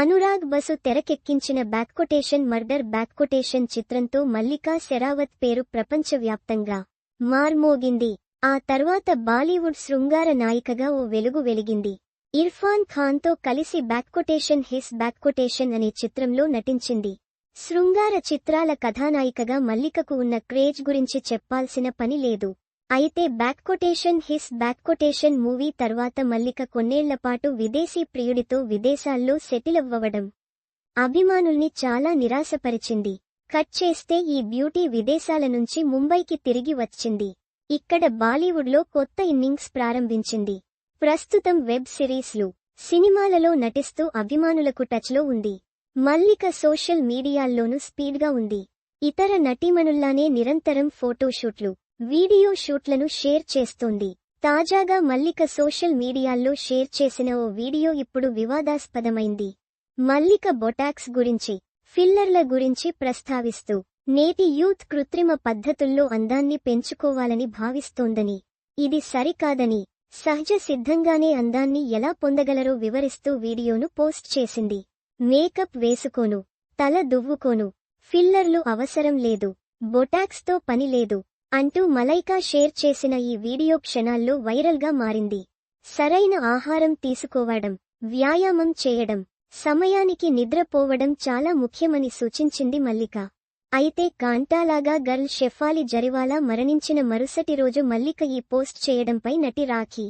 Anurag bus తెరకెక్కించిన బ్యాక్కొటేషన్ murder బ్యాక్కొటేషన్ చిత్రంతో మల్లికా శరావత్ పేరు ప్రపంచవ్యాప్తంగా మార్మోగింది. ఆ తర్వాత బాలీవుడ్ శృంగార నాయికగా ఓ వెలుగు వెలిగింది. ఇర్ఫాన్ ఖాన్తో కలిసి బ్యాక్కొటేషన్ హిస్ బ్యాక్కొటేషన్ అనే చిత్రంలో నటించింది. శృంగార చిత్రాల కథానాయికగా మల్లికకు ఉన్న క్రేజ్ గురించి చెప్పాల్సిన పని లేదు. అయితే బ్యాక్కొటేషన్ హిస్ బ్యాక్కొటేషన్ మూవీ తర్వాత మల్లిక కొన్నేళ్ళపాటు విదేశీ ప్రియుడితో విదేశాల్లో సెటిలవ్వడం అభిమానుల్ని చాలా నిరాశపరిచింది. కట్ చేస్తే ఈ బ్యూటీ విదేశాల నుంచి ముంబైకి తిరిగి వచ్చింది. ఇక్కడ బాలీవుడ్లో కొత్త ఇన్నింగ్స్ ప్రారంభించింది. ప్రస్తుతం వెబ్ సిరీస్లు సినిమాలలో నటిస్తూ అభిమానులకు టచ్లో ఉంది. మల్లిక సోషల్ మీడియాల్లోనూ స్పీడ్గా ఉంది. ఇతర నటీమణుల్లానే నిరంతరం ఫోటోషూట్లు వీడియో షూట్లను షేర్ చేస్తోంది. తాజాగా మల్లిక సోషల్ మీడియాల్లో షేర్ చేసిన ఓ వీడియో ఇప్పుడు వివాదాస్పదమైంది. మల్లిక బొటాక్స్ గురించి ఫిల్లర్ల గురించి ప్రస్తావిస్తూ నేటి యూత్ కృత్రిమ పద్ధతుల్లో అందాన్ని పెంచుకోవాలని భావిస్తోందని. ఇది సరికాదని సహజ సిద్ధంగానే అందాన్ని ఎలా పొందగలరో వివరిస్తూ వీడియోను పోస్ట్ చేసింది. మేకప్ వేసుకోను తల దువ్వుకోను ఫిల్లర్లు అవసరం లేదు బొటాక్స్తో పని లేదు అంటూ మలైకా షేర్ చేసిన ఈ వీడియో క్షణాల్లో వైరల్గా మారింది. సరైన ఆహారం తీసుకోవడం వ్యాయామం చేయడం సమయానికి నిద్రపోవడం చాలా ముఖ్యమని సూచించింది మల్లిక. అయితే కాంటాలాగా గర్ల్ షెఫాలి జరివాలా మరణించిన మరుసటి రోజు మల్లిక ఈ పోస్ట్ చేయడంపై నటి రాఖీ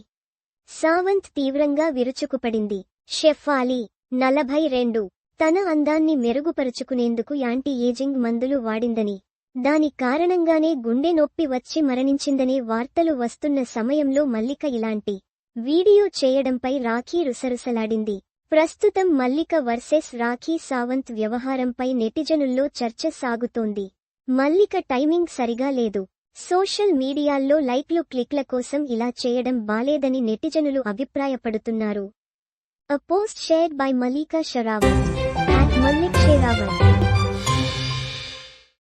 సావంత్ తీవ్రంగా విరుచుకుపడింది. షెఫాలి నలభై రెండు తన అందాన్ని మెరుగుపరుచుకునేందుకు యాంటీ ఏజింగ్ మందులు వాడిందని దాని కారణంగానే గుండె నొప్పి వచ్చి మరణించిందనే వార్తలు వస్తున్న సమయంలో మల్లిక ఇలాంటి వీడియో చేయడంపై రాఖీ రుసరుసలాడింది. ప్రస్తుతం మల్లిక వర్సెస్ రాఖీ సావంత్ వ్యవహారంపై నెటిజనుల్లో చర్చ సాగుతోంది. మల్లిక టైమింగ్ సరిగా లేదు. సోషల్ మీడియాల్లో లైక్లు క్లిక్ల కోసం ఇలా చేయడం బాలేదని నెటిజనులు అభిప్రాయపడుతున్నారు. A post shared by Mallika Sherawat at Mallik Sherawat.